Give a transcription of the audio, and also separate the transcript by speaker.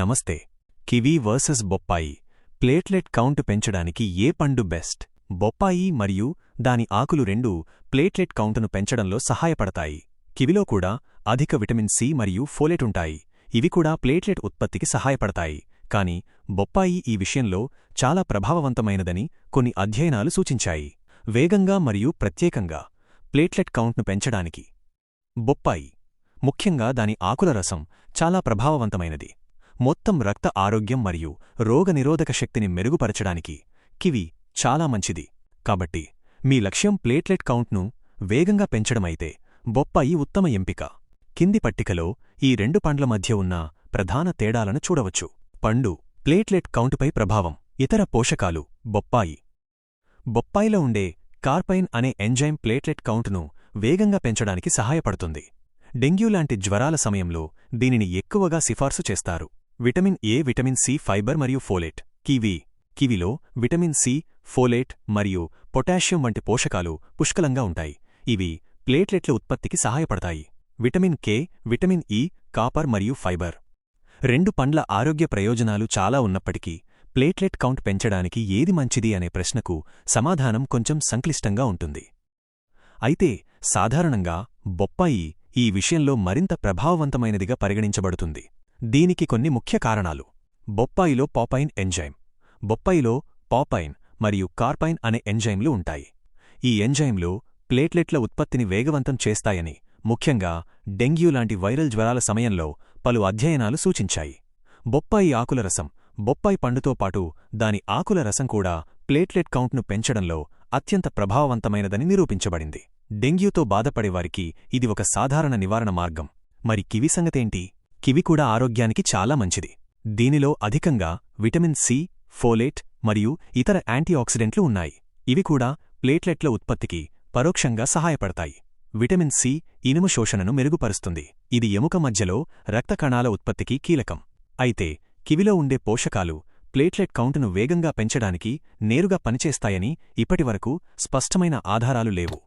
Speaker 1: నమస్తే. Kiwi versus బొప్పాయి. Platelet count పెంచడానికి ఏ పండు బెస్ట్? బొప్పాయి మరియు దాని ఆకులు రెండూ ప్లేట్లెట్ కౌంటును పెంచడంలో సహాయపడతాయి. కివిలో కూడా అధిక విటమిన్ సి మరియు ఫోలెట్ ఉంటాయి. ఇవి కూడా ప్లేట్లెట్ ఉత్పత్తికి సహాయపడతాయి. కాని బొప్పాయి ఈ విషయంలో చాలా ప్రభావవంతమైనదని కొన్ని అధ్యయనాలు సూచించాయి. వేగంగా మరియు ప్రత్యేకంగా ప్లేట్లెట్ కౌంట్ను పెంచడానికి బొప్పాయి ముఖ్యంగా దాని ఆకుల రసం చాలా ప్రభావవంతమైనది. మొత్తం రక్త ఆరోగ్యం మరియు రోగనిరోధక శక్తిని మెరుగుపరచడానికి కివి చాలా మంచిది. కాబట్టి మీ లక్ష్యం ప్లేట్లెట్ కౌంట్ను వేగంగా పెంచడమైతే బొప్పాయి ఉత్తమ ఎంపిక. కింది పట్టికలో ఈ రెండు పండ్ల మధ్య ఉన్న ప్రధాన తేడాలను చూడవచ్చు. పండు ప్లేట్లెట్ కౌంటుపై ప్రభావం. ఇతర పోషకాలు బొప్పాయి. బొప్పాయిలో ఉండే కార్పైన్ అనే ఎంజైమ్ ప్లేట్లెట్ కౌంటును వేగంగా పెంచడానికి సహాయపడుతుంది. డెంగ్యూ లాంటి జ్వరాల సమయంలో దీనిని ఎక్కువగా సిఫార్సు చేస్తారు. Vitamin A vitamin C fibre మరియు ఫోలేట్. కివీ. కివిలో విటమిన్ సి ఫోలేట్ మరియు పొటాషియం వంటి పోషకాలు పుష్కలంగా ఉంటాయి. ఇవి ప్లేట్లెట్ల ఉత్పత్తికి సహాయపడతాయి. Vitamin K vitamin E copper మరియు ఫైబర్. రెండు పండ్ల ఆరోగ్య ప్రయోజనాలు చాలా ఉన్నప్పటికీ ప్లేట్లెట్ కౌంట్ పెంచడానికి ఏది మంచిది అనే ప్రశ్నకు సమాధానం కొంచెం సంక్లిష్టంగా ఉంటుంది. అయితే సాధారణంగా బొప్పాయి ఈ విషయంలో మరింత ప్రభావవంతమైనదిగా పరిగణించబడుతుంది. దీనికి కొన్ని ముఖ్య కారణాలు. బొప్పాయిలో పాపైన్ ఎంజైమ్. బొప్పాయిలో పాపైన్ మరియు కార్పైన్ అనే ఎంజైమ్లు ఉంటాయి. ఈ ఎంజైమ్లు ప్లేట్లెట్ల ఉత్పత్తిని వేగవంతం చేస్తాయని ముఖ్యంగా డెంగ్యూ లాంటి వైరల్ జ్వరాల సమయంలో పలు అధ్యయనాలు సూచించాయి. బొప్పాయి ఆకుల రసం. బొప్పాయి పండుతో పాటు దాని ఆకుల రసం కూడా ప్లేట్లెట్ కౌంట్ను పెంచడంలో అత్యంత ప్రభావవంతమైనదని నిరూపించబడింది. డెంగ్యూతో బాధపడేవారికి ఇది ఒక సాధారణ నివారణ మార్గం. మరి కివి సంగతేంటి? కివి కూడా ఆరోగ్యానికి చాలా మంచిది. దీనిలో అధికంగా విటమిన్ సి ఫోలేట్ మరియు ఇతర యాంటీఆక్సిడెంట్లు ఉన్నాయి. ఇవి కూడా ప్లేట్లెట్ల ఉత్పత్తికి పరోక్షంగా సహాయపడతాయి. విటమిన్ సి ఇనుము శోషణను మెరుగుపరుస్తుంది. ఇది ఎముక మధ్యలో రక్త కణాల ఉత్పత్తికి కీలకం. అయితే కివిలో ఉండే పోషకాలు ప్లేట్లెట్ కౌంటును వేగంగా పెంచడానికి నేరుగా పనిచేస్తాయని ఇప్పటివరకు స్పష్టమైన ఆధారాలు లేవు.